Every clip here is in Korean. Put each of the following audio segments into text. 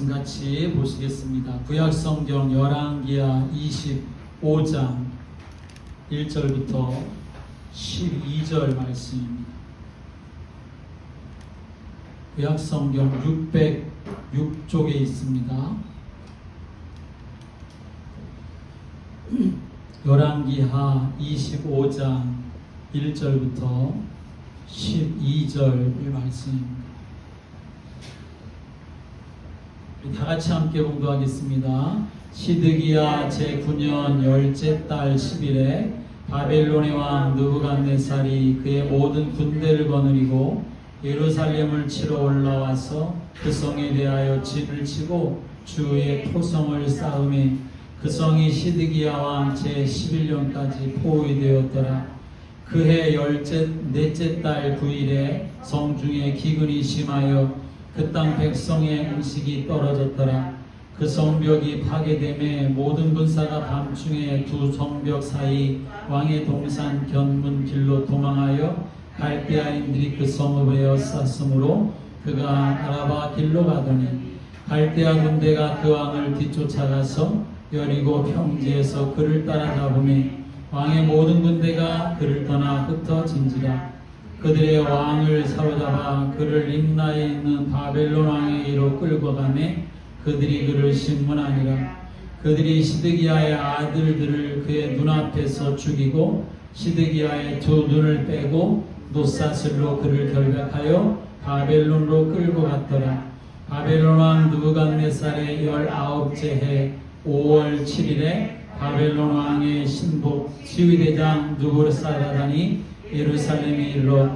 말씀 같이 보시겠습니다. 구약성경 열왕기하 25장 1절부터 12절 말씀입니다. 구약성경 606쪽에 있습니다. 열왕기하 25장 1절부터 12절 말씀입니다. 다 같이 함께 공부하겠습니다. 시드기야 제9년 열째 달 10일에 바벨론의 왕 느부갓네살이 그의 모든 군대를 거느리고 예루살렘을 치러 올라와서 그 성에 대하여 진을 치고 주의 토성을 쌓음에 그 성이 시드기야 왕 제11년까지 포위되었더라. 그해 열째 넷째 달 9일에 성중에 기근이 심하여 그 땅 백성의 음식이 떨어졌더라. 그 성벽이 파괴됨에 모든 군사가 밤중에 두 성벽 사이 왕의 동산 견문 길로 도망하여 갈대아인들이 그 성을 외어 쌌으므로 그가 아라바 길로 가더니 갈대아 군대가 그 왕을 뒤쫓아가서 여리고 평지에서 그를 따라잡음에 왕의 모든 군대가 그를 떠나 흩어진지라 그들의 왕을 사로잡아 그를 림나에 있는 바벨론 왕의 이로 끌고 가매 그들이 그를 신문하니라. 그들이 시드기야의 아들들을 그의 눈앞에서 죽이고 시드기야의 두 눈을 빼고 노사슬로 그를 결박하여 바벨론으로 끌고 갔더라. 바벨론 왕 느부갓네살의 열아홉째 해 5월 7일에 바벨론 왕의 신복 지휘대장 누부르사라단이 예루살렘에 이르러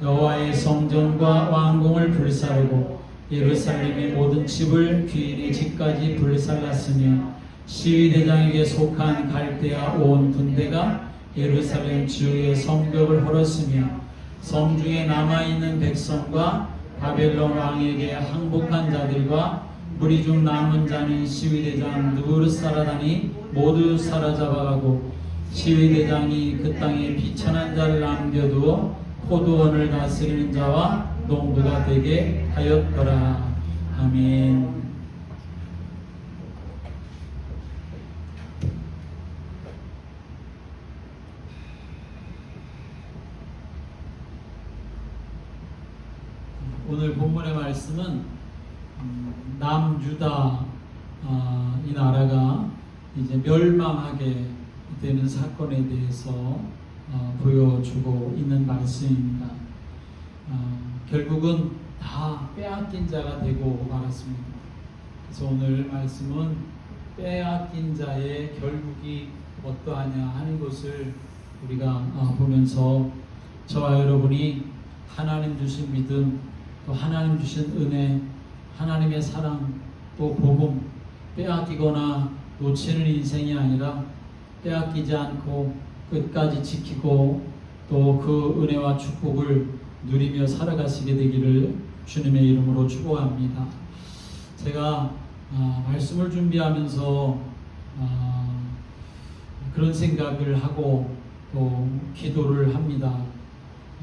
여호와의 성전과 왕궁을 불사르고 예루살렘의 모든 집을 귀인의 집까지 불살랐으며 시위대장에게 속한 갈대아 온 군대가 예루살렘 주의 성벽을 헐었으며 성중에 남아있는 백성과 바벨론 왕에게 항복한 자들과 무리 중 남은 자는 시위대장 누르사라단이 모두 사로잡아가고 시위대장이 그 땅에 비천한 자를 남겨두어 포도원을 다스리는 자와 농부가 되게 하였더라. 아멘. 오늘 본문의 말씀은 음, 남유다 아, 이 나라가 이제 멸망하게 되는 사건에 대해서 어, 보여주고 있는 말씀입니다. 어, 결국은 다 빼앗긴 자가 되고 말았습니다. 그래서 오늘 말씀은 빼앗긴 자의 결국이 어떠하냐 하는 것을 우리가 어, 보면서 저와 여러분이 하나님 주신 믿음, 또 하나님 주신 은혜, 하나님의 사랑, 또 복음 빼앗기거나 놓치는 인생이 아니라 빼앗기지 않고 끝까지 지키고 또 그 은혜와 축복을 누리며 살아가시게 되기를 주님의 이름으로 축복합니다. 제가 아, 말씀을 준비하면서 아, 그런 생각을 하고 또 기도를 합니다.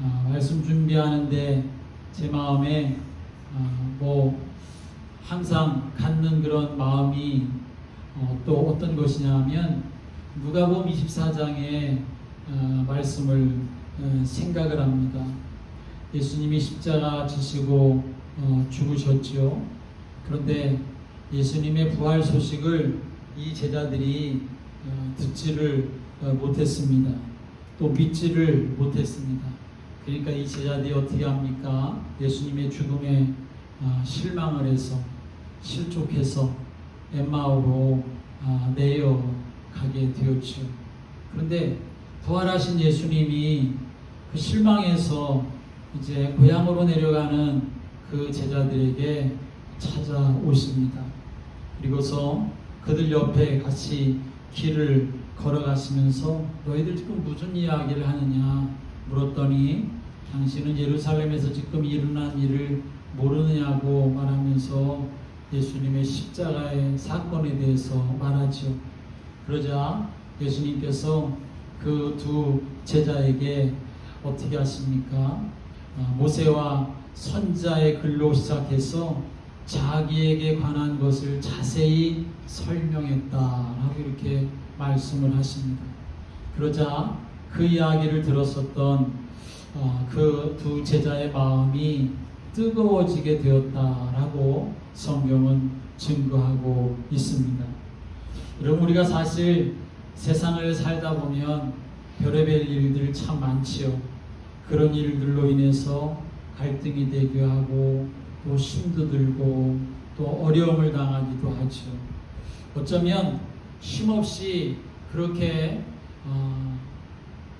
아, 말씀 준비하는데 제 마음에 아, 뭐 항상 갖는 그런 마음이 어, 또 어떤 것이냐면 누가복음 24장의 어, 말씀을 어, 생각을 합니다. 예수님이 십자가 지시고 어, 죽으셨죠. 그런데 예수님의 부활 소식을 이 제자들이 어, 듣지를 어, 못했습니다. 또 믿지를 못했습니다. 그러니까 이 제자들이 어떻게 합니까? 예수님의 죽음에 아, 실망을 해서 실족해서 엠마오로 아, 내려 가게 되었죠. 그런데 부활하신 예수님이 그 실망해서 이제 고향으로 내려가는 그 제자들에게 찾아오십니다. 그리고서 그들 옆에 같이 길을 걸어가시면서 너희들 지금 무슨 이야기를 하느냐 물었더니 당신은 예루살렘에서 지금 일어난 일을 모르느냐고 말하면서 예수님의 십자가의 사건에 대해서 말하죠. 그러자 예수님께서 그 두 제자에게 어떻게 하십니까? 아, 모세와 선자의 글로 시작해서 자기에게 관한 것을 자세히 설명했다라고 이렇게 말씀을 하십니다. 그러자 그 이야기를 들었었던 어, 그두 제자의 마음이 뜨거워지게 되었다라고 성경은 증거하고 있습니다. 여러분 우리가 사실 세상을 살다 보면 별의별 일들이 참 많지요. 그런 일들로 인해서 갈등이 되기도 하고 또 힘도 들고 또 어려움을 당하기도 하죠. 어쩌면 쉼없이 그렇게 어,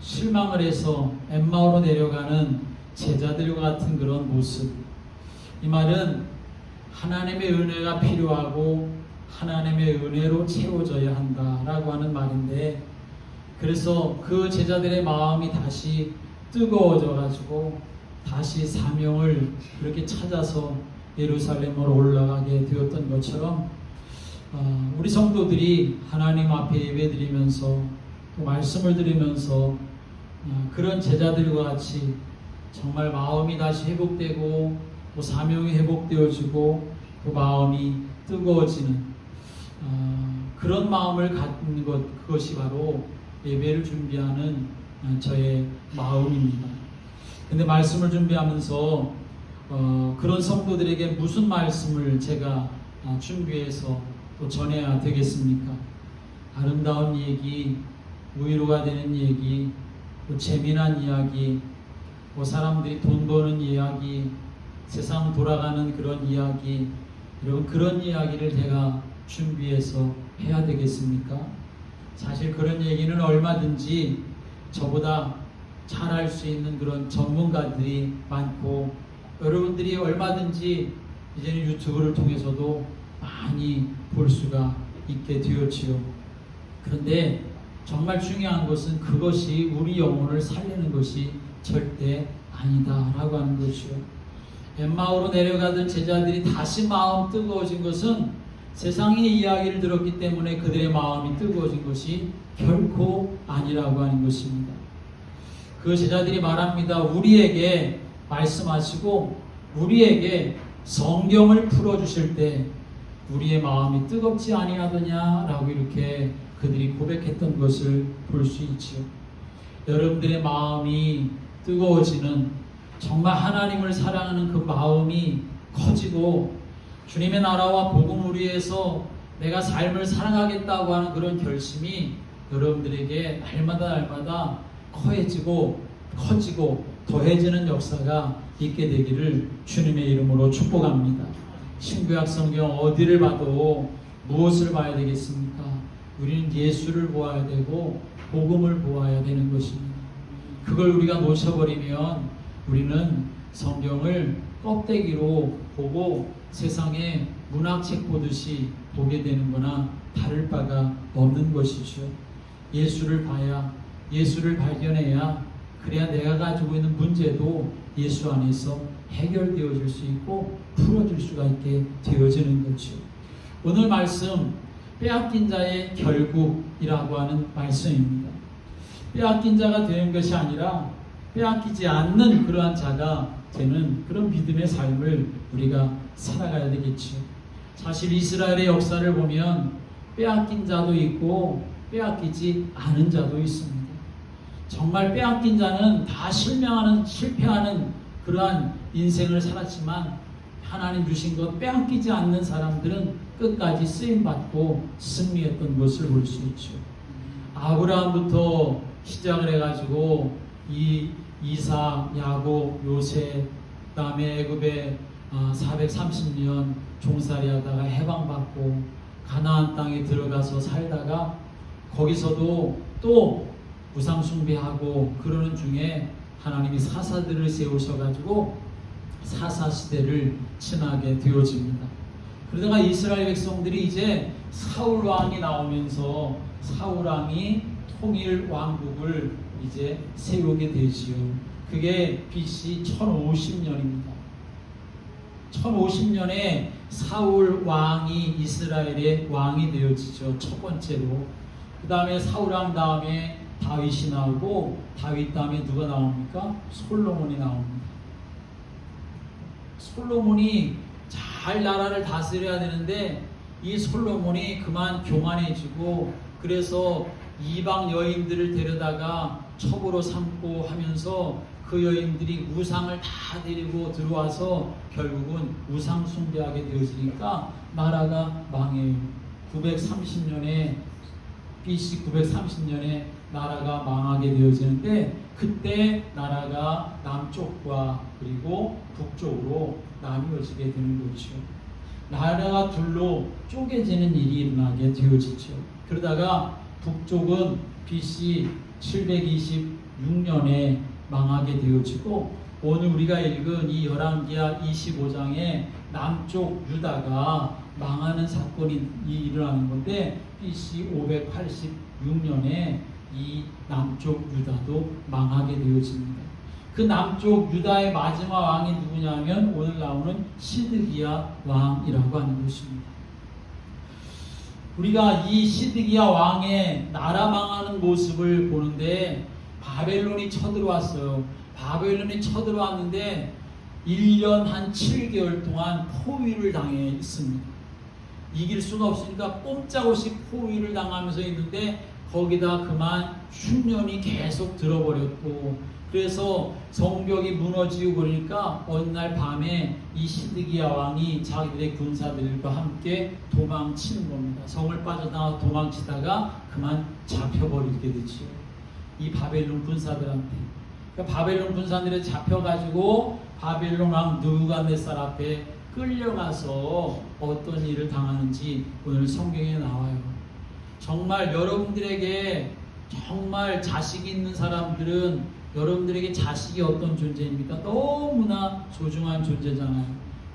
실망을 해서 엠마오로 내려가는 제자들과 같은 그런 모습. 이 말은 하나님의 은혜가 필요하고 하나님의 은혜로 채워져야 한다라고 하는 말인데 그래서 그 제자들의 마음이 다시 뜨거워져 가지고 다시 사명을 그렇게 찾아서 예루살렘으로 올라가게 되었던 것처럼 어, 우리 성도들이 하나님 앞에 예배드리면서 또 말씀을 들으면서 어, 그런 제자들과 같이 정말 마음이 다시 회복되고 또 사명이 회복되어지고 또 마음이 뜨거워지는 어, 그런 마음을 갖는 것 그것이 바로 예배를 준비하는 어, 저의 마음입니다. 근데 말씀을 준비하면서 어, 그런 성도들에게 무슨 말씀을 제가 어, 준비해서 또 전해야 되겠습니까? 아름다운 얘기, 위로가 되는 얘기, 또 재미난 이야기, 뭐 사람들이 돈 버는 이야기, 세상 돌아가는 그런 이야기, 여러분 그런 이야기를 제가 준비해서 해야 되겠습니까? 사실 그런 얘기는 얼마든지 저보다 잘 할 수 있는 그런 전문가들이 많고 여러분들이 얼마든지 이제는 유튜브를 통해서도 많이 볼 수가 있게 되었지요. 그런데 정말 중요한 것은 그것이 우리 영혼을 살리는 것이 절대 아니다라고 하는 것이요. 엠마오로 내려가던 제자들이 다시 마음 뜨거워진 것은 세상의 이야기를 들었기 때문에 그들의 마음이 뜨거워진 것이 결코 아니라고 하는 것입니다. 그 제자들이 말합니다. 우리에게 말씀하시고 우리에게 성경을 풀어 주실 때 우리의 마음이 뜨겁지 아니하더냐라고 이렇게 그들이 고백했던 것을 볼 수 있지요. 여러분들의 마음이 뜨거워지는 정말 하나님을 사랑하는 그 마음이 커지고 주님의 나라와 복음을 위해서 내가 삶을 사랑하겠다고 하는 그런 결심이 여러분들에게 날마다 날마다 커해지고 커지고 더해지는 역사가 있게 되기를 주님의 이름으로 축복합니다. 신구약 성경 어디를 봐도 무엇을 봐야 되겠습니까? 우리는 예수를 보아야 되고 복음을 보아야 되는 것입니다. 그걸 우리가 놓쳐버리면 우리는 성경을 껍데기로 보고 세상에 문학책 보듯이 보게 되는 거나 다를 바가 없는 것이죠. 예수를 봐야, 예수를 발견해야, 그래야 내가 가지고 있는 문제도 예수 안에서 해결되어질 수 있고 풀어질 수가 있게 되어지는 거죠. 오늘 말씀, 빼앗긴 자의 결국이라고 하는 말씀입니다. 빼앗긴 자가 되는 것이 아니라 빼앗기지 않는 그러한 자가 되는 그런 믿음의 삶을 우리가 살아가야 되겠지요. 사실 이스라엘의 역사를 보면 빼앗긴 자도 있고 빼앗기지 않은 자도 있습니다. 정말 빼앗긴 자는 다 실명하는 실패하는 그러한 인생을 살았지만 하나님 주신 것 빼앗기지 않는 사람들은 끝까지 쓰임 받고 승리했던 것을 볼 수 있죠. 아브라함부터 시작을 해가지고 이 이사, 야곱, 요셉, 그다음에 애굽 에 430년 종살이하다가 해방받고 가나안 땅에 들어가서 살다가 거기서도 또 우상 숭배하고 그러는 중에 하나님이 사사들을 세우셔 가지고 사사 시대를 지나게 되어집니다. 그러다가 이스라엘 백성들이 이제 사울 왕이 나오면서 사울 왕이 통일 왕국을 이제 세우게 되지요. 그게 BC 1050년입니다. 1050년에 사울 왕이 이스라엘의 왕이 되어지죠. 첫 번째로. 그 다음에 사울 왕 다음에 다윗이 나오고 다윗 다음에 누가 나옵니까? 솔로몬이 나옵니다. 솔로몬이 잘잘 나라를 다스려야 되는데 이 솔로몬이 그만 교만해지고 그래서 이방 여인들을 데려다가 첩으로 삼고 하면서 그 여인들이 우상을 다 데리고 들어와서 결국은 우상 숭배하게 되어지니까 나라가 망해요. 930년에 BC 930년에 나라가 망하게 되어지는데 그때 나라가 남쪽과 그리고 북쪽으로 나뉘어지게 되는 거죠. 나라가 둘로 쪼개지는 일이 일어나게 되어지죠. 그러다가 북쪽은 BC 726년에 망하게 되어지고 오늘 우리가 읽은 이 열왕기하 25장에 남쪽 유다가 망하는 사건이 일어나는 건데 BC 586년에 이 남쪽 유다도 망하게 되어집니다. 그 남쪽 유다의 마지막 왕이 누구냐면 오늘 나오는 시드기야 왕이라고 하는 것입니다. 우리가 이 시드기야 왕의 나라 망하는 모습을 보는데 바벨론이 쳐들어왔어요. 바벨론이 쳐들어왔는데 1년 한 7개월 동안 포위를 당해 있습니다. 이길 수가 없으니까 꼼짝없이 포위를 당하면서 있는데 거기다 그만 흉년이 계속 들어버렸고 그래서 성벽이 무너지고 그러니까 어느 날 밤에 이 시드기야 왕이 자기들의 군사들과 함께 도망치는 겁니다. 성을 빠져나가 도망치다가 그만 잡혀버리게 되지요. 이 바벨론 군사들한테. 그러니까 바벨론 군사들이 잡혀가지고 바벨론 왕 느부갓네살 앞에 끌려가서 어떤 일을 당하는지 오늘 성경에 나와요. 정말 여러분들에게 정말 자식 있는 사람들은 여러분들에게 자식이 어떤 존재입니까? 너무나 소중한 존재잖아요.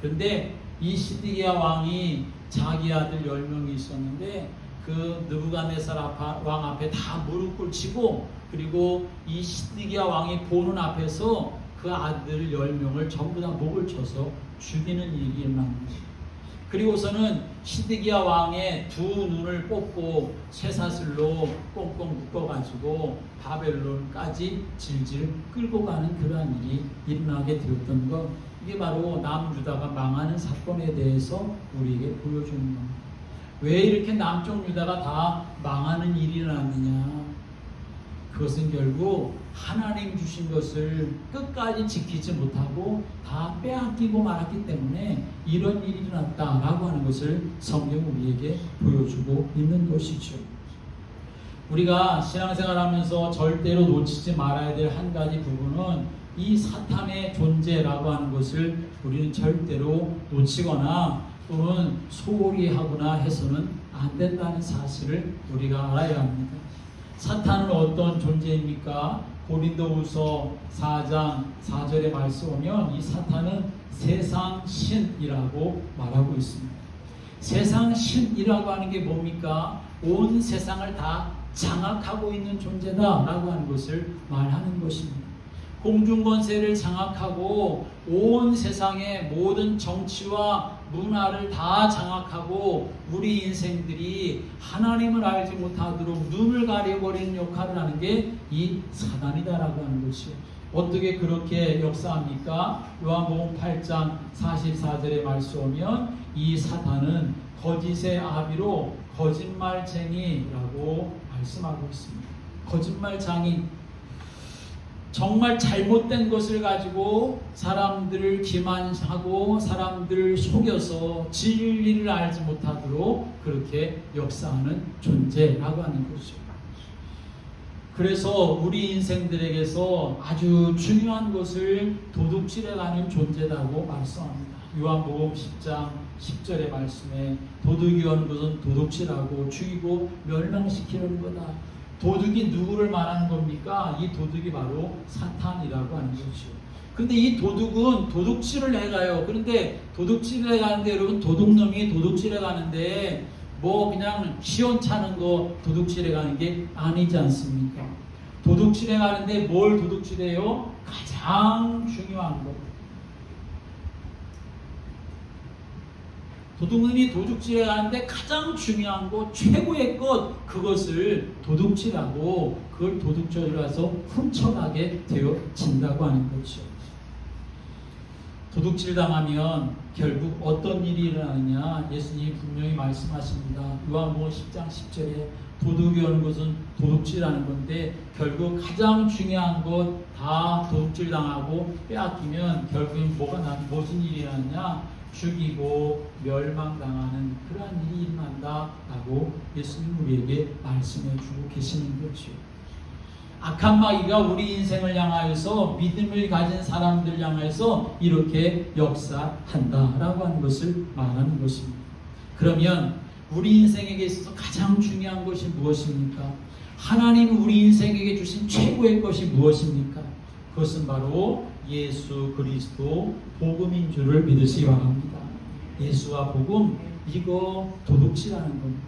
그런데 이 시드기야 왕이 자기 아들 10명이 있었는데 그 느부갓네살 왕 앞에 다 무릎 꿇치고 그리고 이 시드기야 왕이 보는 앞에서 그 아들 10명을 전부 다 목을 쳐서 죽이는 거죠. 그리고서는 시드기야 왕의 두 눈을 뽑고 쇠사슬로 꽁꽁 묶어가지고 바벨론까지 질질 끌고 가는 그러한 일이 일어나게 되었던 것 이게 바로 남유다가 망하는 사건에 대해서 우리에게 보여주는 겁니다. 왜 이렇게 남쪽 유다가 다 망하는 일이 일어났느냐? 그것은 결국 하나님 주신 것을 끝까지 지키지 못하고 다 빼앗기고 말았기 때문에 이런 일이 일어났다라고 하는 것을 성경 우리에게 보여주고 있는 것이죠. 우리가 신앙생활 하면서 절대로 놓치지 말아야 될 한 가지 부분은 이 사탄의 존재라고 하는 것을 우리는 절대로 놓치거나 또는 소홀히 하거나 해서는 안 된다는 사실을 우리가 알아야 합니다. 사탄은 어떤 존재입니까? 고린도후서 4장 4절의 말씀 보면 이 사탄은 세상 신이라고 말하고 있습니다. 세상 신이라고 하는 게 뭡니까? 온 세상을 다 장악하고 있는 존재다라고 하는 것을 말하는 것입니다. 공중 권세를 장악하고 온 세상의 모든 정치와 문화를 다 장악하고 우리 인생들이 하나님을 알지 못하도록 눈을 가려버리는 역할을 하는 게 이 사단이다라고 하는 것이요. 어떻게 그렇게 역사합니까? 요한복음 8장 44절의 말씀 오면 이 사탄은 거짓의 아비로 거짓말쟁이라고 말씀하고 있습니다. 거짓말장인 정말 잘못된 것을 가지고 사람들을 기만하고 사람들을 속여서 진리를 알지 못하도록 그렇게 역사하는 존재라고 하는 거죠. 그래서 우리 인생들에게서 아주 중요한 것을 도둑질해가는 존재라고 말씀합니다. 요한복음 10장 10절의 말씀에 도둑이 오는 것은 도둑질하고 죽이고 멸망시키는 거다. 도둑이 누구를 말하는 겁니까? 이 도둑이 바로 사탄이라고 하는 거죠. 근데 이 도둑은 도둑질을 해가요. 그런데 도둑질을 해가는데 여러분 도둑놈이 도둑질해 가는데 뭐 그냥 시원찮은 거 도둑질해 가는 게 아니지 않습니까? 도둑질해 가는데 뭘 도둑질해요? 가장 중요한 거. 도둑놈이 도둑질해 가는데 가장 중요한 것, 최고의 것, 그것을 도둑질하고 그걸 도둑질해서 훔쳐가게 되어진다고 하는 거죠. 도둑질 당하면 결국 어떤 일이 일어나느냐 예수님이 분명히 말씀하십니다. 요한복음 10장 10절에 도둑이 오는 것은 도둑질하는 건데 결국 가장 중요한 것 다 도둑질 당하고 빼앗기면 결국엔 뭐가 나 무슨 일이 일어나냐 죽이고 멸망당하는 그러한 일이 일어난다라고 예수님 우리에게 말씀해 주고 계시는 거죠. 악한 마귀가 우리 인생을 향하여서 믿음을 가진 사람들 향하여서 이렇게 역사한다라고 하는 것을 말하는 것입니다. 그러면 우리 인생에게 있어서 가장 중요한 것이 무엇입니까? 하나님 우리 인생에게 주신 최고의 것이 무엇입니까? 그것은 바로 예수 그리스도 복음인 줄을 믿으시기 바랍니다. 예수와 복음 이거 도둑질하는 겁니다.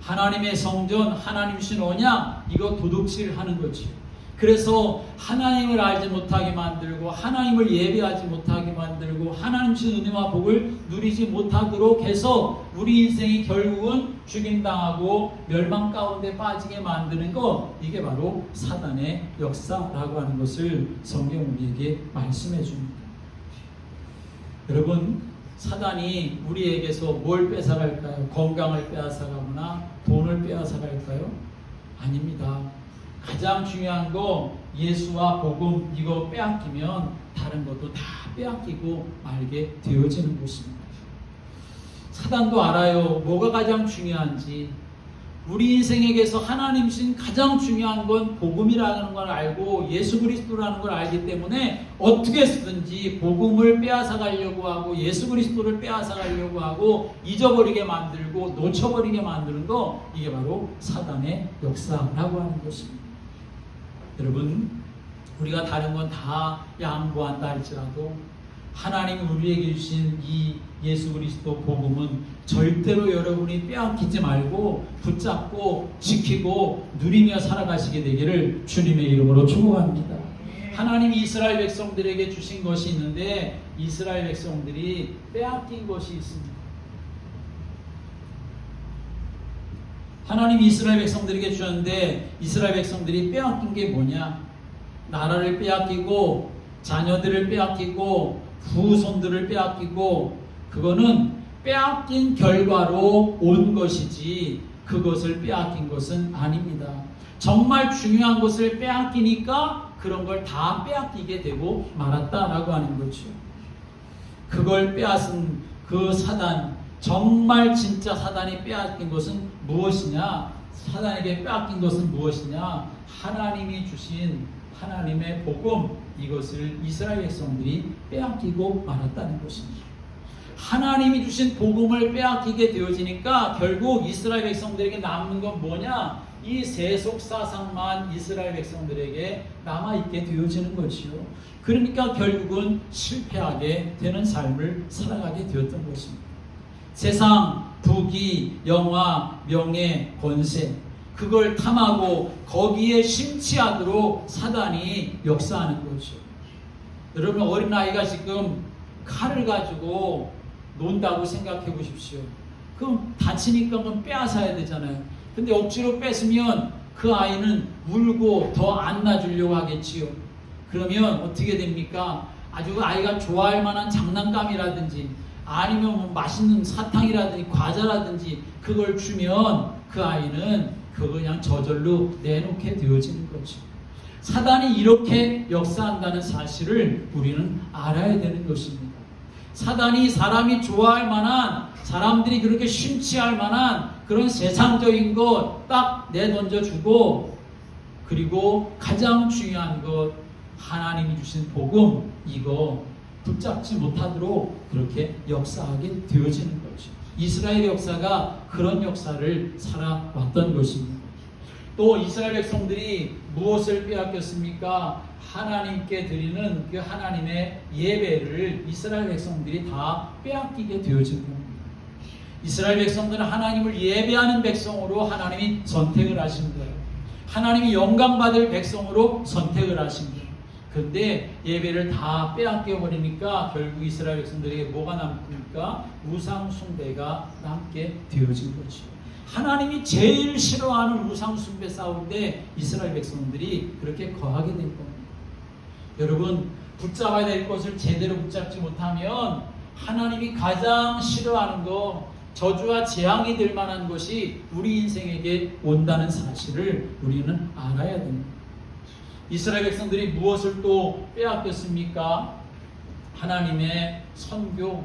하나님의 성전, 하나님 신 언약 이거 도둑질 하는 거지. 그래서 하나님을 알지 못하게 만들고 하나님을 예배하지 못하게 만들고 하나님 신 은혜와 복을 누리지 못하도록 해서 우리 인생이 결국은 죽임당하고 멸망 가운데 빠지게 만드는 거 이게 바로 사단의 역사라고 하는 것을 성경 우리에게 말씀해 줍니다. 여러분 사단이 우리에게서 뭘 뺏어갈까요? 건강을 빼앗아가거나 돈을 빼앗아갈까요? 아닙니다. 가장 중요한 거 예수와 복음 이거 빼앗기면 다른 것도 다 빼앗기고 말게 되어지는 것입니다. 사단도 알아요. 뭐가 가장 중요한지. 우리 인생에게서 하나님 신 가장 중요한 건 복음이라는 걸 알고 예수 그리스도라는 걸 알기 때문에 어떻게 쓰든지 복음을 빼앗아 가려고 하고 예수 그리스도를 빼앗아 가려고 하고 잊어버리게 만들고 놓쳐버리게 만드는 거 이게 바로 사단의 역사라고 하는 것입니다. 여러분 우리가 다른 건 다 양보한다 할지라도 하나님이 우리에게 주신 이 예수 그리스도 복음은 절대로 여러분이 빼앗기지 말고 붙잡고 지키고 누리며 살아가시게 되기를 주님의 이름으로 축복합니다. 하나님이 이스라엘 백성들에게 주신 것이 있는데 이스라엘 백성들이 빼앗긴 것이 있습니다. 하나님이 이스라엘 백성들에게 주셨는데 이스라엘 백성들이 빼앗긴 게 뭐냐? 나라를 빼앗기고 자녀들을 빼앗기고 후손들을 빼앗기고 그거는 빼앗긴 결과로 온 것이지 그것을 빼앗긴 것은 아닙니다. 정말 중요한 것을 빼앗기니까 그런 걸 다 빼앗기게 되고 말았다라고 하는 거죠. 그걸 빼앗은 그 사단, 정말 진짜 사단이 빼앗긴 것은 무엇이냐? 사단에게 빼앗긴 것은 무엇이냐? 하나님이 주신 하나님의 복음 이것을 이스라엘 백성들이 빼앗기고 말았다는 것입니다. 하나님이 주신 복음을 빼앗기게 되어지니까 결국 이스라엘 백성들에게 남는 건 뭐냐? 이 세속 사상만 이스라엘 백성들에게 남아 있게 되어지는 것이요. 그러니까 결국은 실패하게 되는 삶을 살아가게 되었던 것입니다. 세상, 부귀, 영화, 명예, 권세 그걸 탐하고 거기에 심취하도록 사단이 역사하는 거죠. 여러분 어린아이가 지금 칼을 가지고 논다고 생각해 보십시오. 그럼 다치니까 그건 빼앗아야 되잖아요. 근데 억지로 뺏으면 그 아이는 울고 더 안 놔주려고 하겠지요. 그러면 어떻게 됩니까? 아주 아이가 좋아할 만한 장난감이라든지 아니면 뭐 맛있는 사탕이라든지 과자라든지 그걸 주면 그 아이는 그거 그냥 저절로 내놓게 되어지는 거죠. 사단이 이렇게 역사한다는 사실을 우리는 알아야 되는 것입니다. 사단이 사람이 좋아할 만한 사람들이 그렇게 심취할 만한 그런 세상적인 것 딱 내던져 주고 그리고 가장 중요한 것 하나님이 주신 복음 이거 붙잡지 못하도록 그렇게 역사하게 되어지는 거죠. 이스라엘 역사가 그런 역사를 살아왔던 것입니다. 또 이스라엘 백성들이 무엇을 빼앗겼습니까? 하나님께 드리는 그 하나님의 예배를 이스라엘 백성들이 다 빼앗기게 되어진 겁니다. 이스라엘 백성들은 하나님을 예배하는 백성으로 하나님이 선택을 하신 거예요. 하나님이 영광 받을 백성으로 선택을 하신 거예요. 근데 예배를 다 빼앗겨 버리니까 결국 이스라엘 백성들에게 뭐가 남습니까? 우상 숭배가 남게 되어진 거죠. 하나님이 제일 싫어하는 우상 숭배 싸움인데 이스라엘 백성들이 그렇게 거하게 된 겁니다. 여러분 붙잡아야 될 것을 제대로 붙잡지 못하면 하나님이 가장 싫어하는 거 저주와 재앙이 될 만한 것이 우리 인생에게 온다는 사실을 우리는 알아야 됩니다. 이스라엘 백성들이 무엇을 또 빼앗겼습니까? 하나님의 선교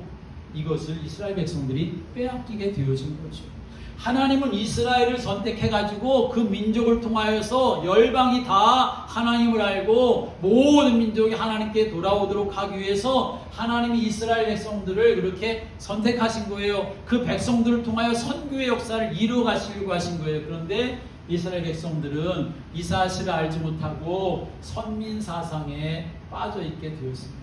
이것을 이스라엘 백성들이 빼앗기게 되어진 거죠. 하나님은 이스라엘을 선택해가지고 그 민족을 통하여서 열방이 다 하나님을 알고 모든 민족이 하나님께 돌아오도록 하기 위해서 하나님이 이스라엘 백성들을 그렇게 선택하신 거예요. 그 백성들을 통하여 선교의 역사를 이루어 가시려고 하신 거예요. 그런데 이스라엘 백성들은 이 사실을 알지 못하고 선민 사상에 빠져 있게 되었습니다.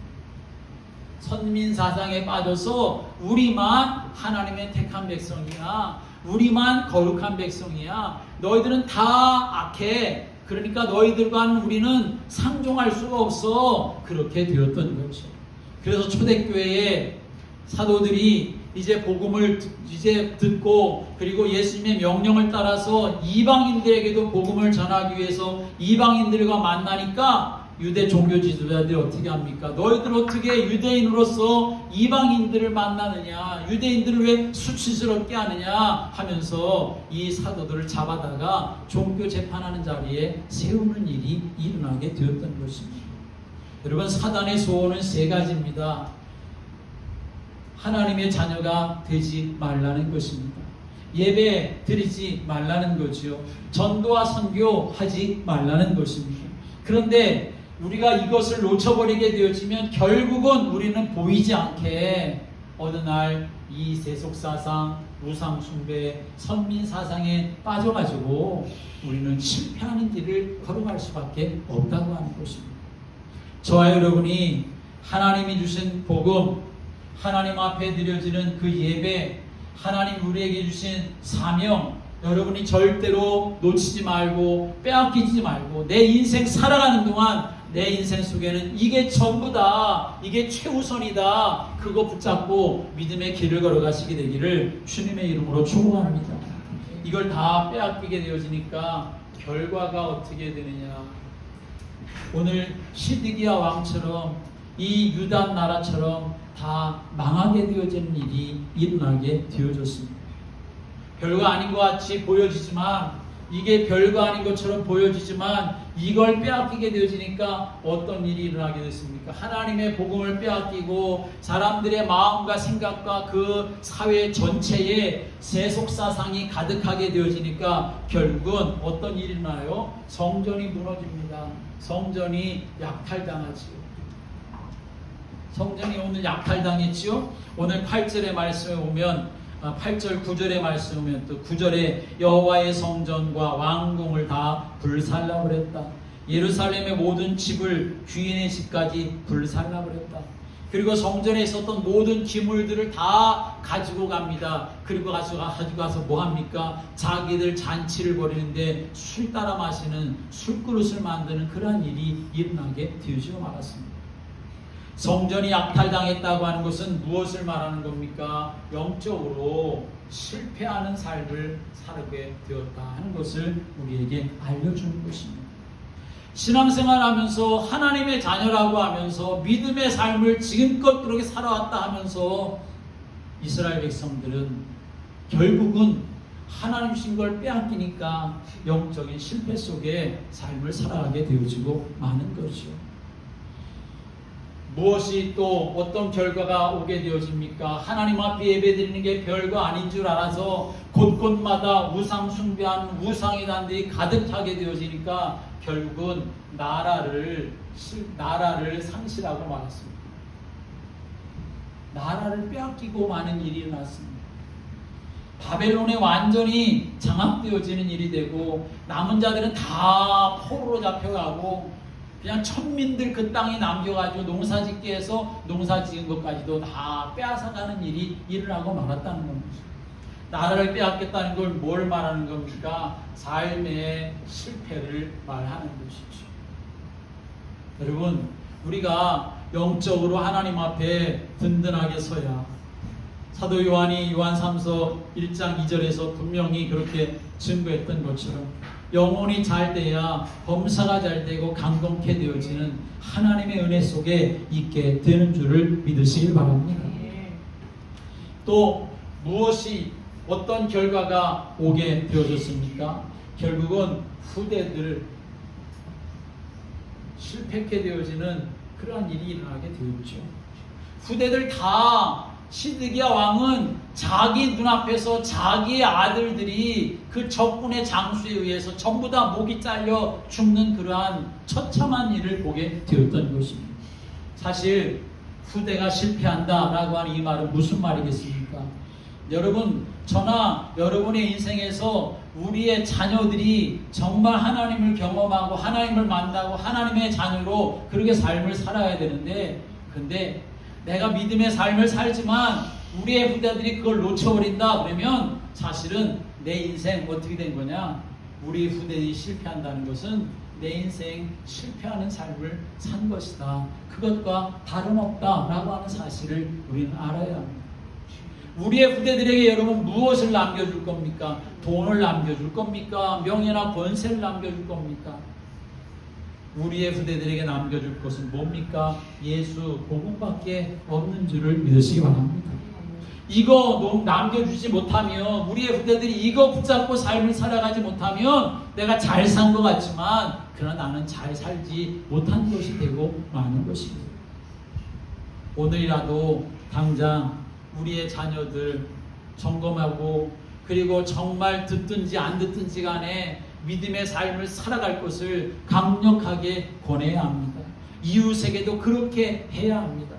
선민 사상에 빠져서 우리만 하나님의 택한 백성이야. 우리만 거룩한 백성이야. 너희들은 다 악해. 그러니까 너희들과는 우리는 상종할 수가 없어. 그렇게 되었던 거죠. 그래서 초대교회에 사도들이 이제 복음을 듣- 이제 듣고 그리고 예수님의 명령을 따라서 이방인들에게도 복음을 전하기 위해서 이방인들과 만나니까 유대 종교 지도자들이 어떻게 합니까? 너희들 어떻게 유대인으로서 이방인들을 만나느냐? 유대인들을 왜 수치스럽게 하느냐? 하면서 이 사도들을 잡아다가 종교 재판하는 자리에 세우는 일이 일어나게 되었던 것입니다. 여러분 사단의 소원은 세 가지입니다. 하나님의 자녀가 되지 말라는 것입니다. 예배 드리지 말라는 거죠. 전도와 선교하지 말라는 것입니다. 그런데 우리가 이것을 놓쳐버리게 되어지면 결국은 우리는 보이지 않게 어느 날 이 세속사상, 우상숭배, 선민사상에 빠져가지고 우리는 실패하는 길을 걸어갈 수밖에 없다고 하는 것입니다. 저와 여러분이 하나님이 주신 복음, 하나님 앞에 드려지는 그 예배, 하나님 우리에게 주신 사명, 여러분이 절대로 놓치지 말고 빼앗기지 말고 내 인생 살아가는 동안 내 인생 속에는 이게 전부다, 이게 최우선이다. 그거 붙잡고 믿음의 길을 걸어가시게 되기를 주님의 이름으로 축원합니다. 이걸 다 빼앗기게 되어지니까 결과가 어떻게 되느냐? 오늘 시드기야 왕처럼 이 유단 나라처럼 다 망하게 되어지는 일이 일어나게 되어졌습니다. 별거 아닌 것 같이 보여지지만 이게 별거 아닌 것처럼 보여지지만 이걸 빼앗기게 되어지니까 어떤 일이 일어나게 됐습니까? 하나님의 복음을 빼앗기고 사람들의 마음과 생각과 그 사회 전체에 세속 사상이 가득하게 되어지니까 결국은 어떤 일이 일어나요? 성전이 무너집니다. 성전이 약탈당하지요. 성전이 오늘 약탈당했지요. 오늘 8절의 말씀에 아, 8절 9절의 말씀에 보면 또 9절에 여호와의 성전과 왕궁을 다 불살라 버렸다. 예루살렘의 모든 집을 귀인의 집까지 불살라 버렸다. 그리고 성전에 있었던 모든 기물들을 다 가지고 갑니다. 그리고 가지고 가서 뭐 합니까? 자기들 잔치를 벌이는데 술 따라 마시는 술그릇을 만드는 그러한 일이 일어나게 되어지고 말았습니다. 성전이 약탈당했다고 하는 것은 무엇을 말하는 겁니까? 영적으로 실패하는 삶을 살게 되었다 하는 것을 우리에게 알려주는 것입니다. 신앙생활 하면서 하나님의 자녀라고 하면서 믿음의 삶을 지금껏 그렇게 살아왔다 하면서 이스라엘 백성들은 결국은 하나님 신 걸 빼앗기니까 영적인 실패 속에 삶을 살아가게 되어지고 마는 거죠. 무엇이 또 어떤 결과가 오게 되어집니까? 하나님 앞에 예배드리는 게 별거 아닌 줄 알아서 곳곳마다 우상 숭배하는 우상의 단들이 가득하게 되어지니까 결국은 나라를 실- 나라를 상실하고 말았습니다. 나라를 빼앗기고 마는 일이 일어났습니다. 바벨론에 완전히 장악되어지는 일이 되고 남은 자들은 다 포로로 잡혀가고 그냥 천민들 그 땅에 남겨가지고 농사짓게 해서 농사지은 것까지도 다 빼앗아가는 일이 일어나고 말았다는 겁니다. 나라를 빼앗겠다는 걸 뭘 말하는 겁니까? 삶의 실패를 말하는 것이죠. 여러분, 우리가 영적으로 하나님 앞에 든든하게 서야 사도 요한이 요한 3서 1장 2절에서 분명히 그렇게 증거했던 것처럼 영혼이 잘 돼야 범사가 잘 되고 강동케 되어지는 하나님의 은혜 속에 있게 되는 줄을 믿으시길 바랍니다. 또 무엇이 어떤 결과가 오게 되어졌습니까? 결국은 후대들 실패케 되어지는 그러한 일이 일어나게 되었죠. 후대들 다 시드기야 왕은 자기 눈앞에서 자기의 아들들이 그 적군의 장수에 의해서 전부 다 목이 잘려 죽는 그러한 처참한 일을 보게 되었던 것입니다. 사실 후대가 실패한다라고 하는 이 말은 무슨 말이겠습니까? 여러분, 저나 여러분의 인생에서 우리의 자녀들이 정말 하나님을 경험하고 하나님을 만나고 하나님의 자녀로 그렇게 삶을 살아야 되는데, 근데 내가 믿음의 삶을 살지만 우리의 후대들이 그걸 놓쳐버린다 그러면 사실은 내 인생 어떻게 된 거냐? 우리 후대들이 실패한다는 것은 내 인생 실패하는 삶을 산 것이다. 그것과 다름없다라고 하는 사실을 우리는 알아야 합니다. 우리의 후대들에게 여러분 무엇을 남겨줄 겁니까? 돈을 남겨줄 겁니까? 명예나 권세를 남겨줄 겁니까? 우리의 후대들에게 남겨줄 것은 뭡니까? 예수 복음밖에 없는 줄을 믿으시기 바랍니다. 이거 남겨주지 못하면 우리의 후대들이 이거 붙잡고 삶을 살아가지 못하면 내가 잘 산 것 같지만 그러나 나는 잘 살지 못한 것이 되고 마는 것입니다. 오늘이라도 당장 우리의 자녀들 점검하고 그리고 정말 듣든지 안 듣든지 간에 믿음의 삶을 살아갈 것을 강력하게 권해야 합니다. 이웃에게도 그렇게 해야 합니다.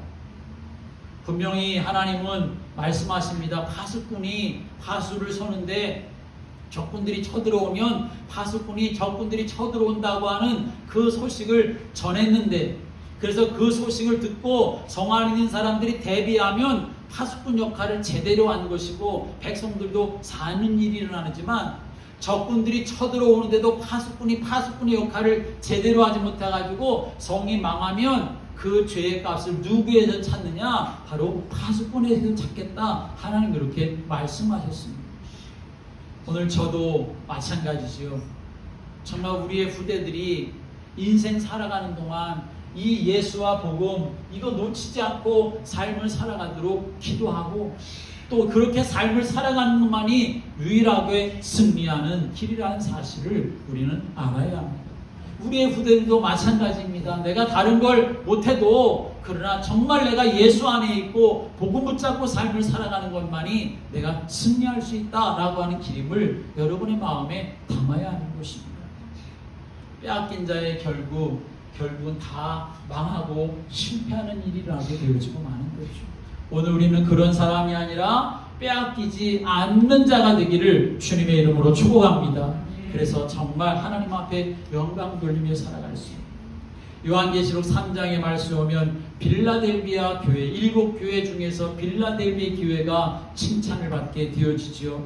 분명히 하나님은 말씀하십니다. 파수꾼이 파수를 서는데 적군들이 쳐들어오면 파수꾼이 적군들이 쳐들어온다고 하는 그 소식을 전했는데 그래서 그 소식을 듣고 성 안에 있는 사람들이 대비하면 파수꾼 역할을 제대로 한 것이고 백성들도 사는 일이 일어나지만 적군들이 쳐들어오는데도 파수꾼이 파수꾼의 역할을 제대로 하지 못해가지고 성이 망하면 그 죄의 값을 누구에서 찾느냐? 바로 파수꾼에서 찾겠다. 하나님 그렇게 말씀하셨습니다. 오늘 저도 마찬가지지요. 정말 우리의 후대들이 인생 살아가는 동안 이 예수와 복음 이거 놓치지 않고 삶을 살아가도록 기도하고 또 그렇게 삶을 살아가는 것만이 유일하게 승리하는 길이라는 사실을 우리는 알아야 합니다. 우리의 후대들도 마찬가지입니다. 내가 다른 걸 못해도 그러나 정말 내가 예수 안에 있고 복음 붙잡고 삶을 살아가는 것만이 내가 승리할 수 있다라고 하는 기림을 여러분의 마음에 담아야 하는 것입니다. 빼앗긴 자의 결국 결국은 다 망하고 실패하는 일이라게 되어지고 마는 거죠. 오늘 우리는 그런 사람이 아니라 빼앗기지 않는 자가 되기를 주님의 이름으로 축복합니다. 그래서 정말 하나님 앞에 영광 돌리며 살아갈 수 있는 요한계시록 3장에 말씀 오면 빌라델비아 교회 일곱 교회 중에서 빌라델비아 교회가 칭찬을 받게 되어지지요.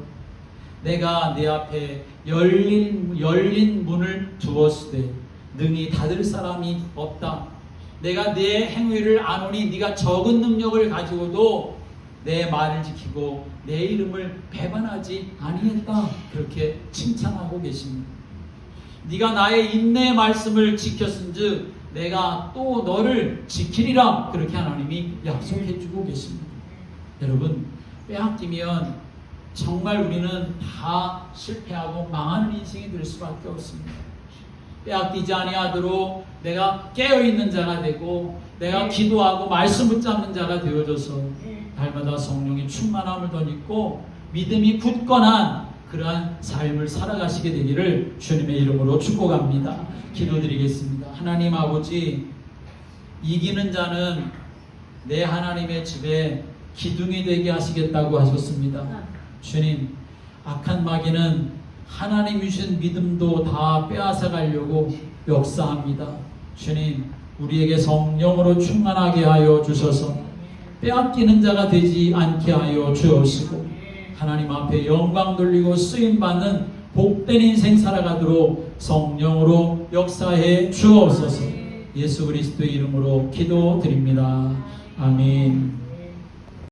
내가 내 앞에 열린 열린 문을 두었을 때 능히 닫을 사람이 없다. 내가 내 행위를 아노니 네가 적은 능력을 가지고도 내 말을 지키고 내 이름을 배반하지 아니했다. 그렇게 칭찬하고 계십니다. 네가 나의 인내의 말씀을 지켰은즉 내가 또 너를 지키리라. 그렇게 하나님이 약속해 주고 계십니다. 여러분 빼앗기면 정말 우리는 다 실패하고 망하는 인생이 될 수밖에 없습니다. 빼앗기지 아니하도록 내가 깨어 있는 자가 되고 내가 기도하고 말씀 붙잡는 자가 되어져서 날마다 성령의 충만함을 덧입고 믿음이 굳건한 그러한 삶을 살아가시게 되기를 주님의 이름으로 축복합니다. 기도드리겠습니다. 하나님 아버지 이기는 자는 내 하나님의 집에 기둥이 되게 하시겠다고 하셨습니다. 주님 악한 마귀는 하나님 주신 믿음도 다 빼앗아 가려고 역사합니다. 주님, 우리에게 성령으로 충만하게 하여 주셔서 빼앗기는 자가 되지 않게 하여 주옵시고 하나님 앞에 영광 돌리고 쓰임 받는 복된 인생 살아가도록 성령으로 역사해 주옵소서. 예수 그리스도의 이름으로 기도드립니다. 아멘.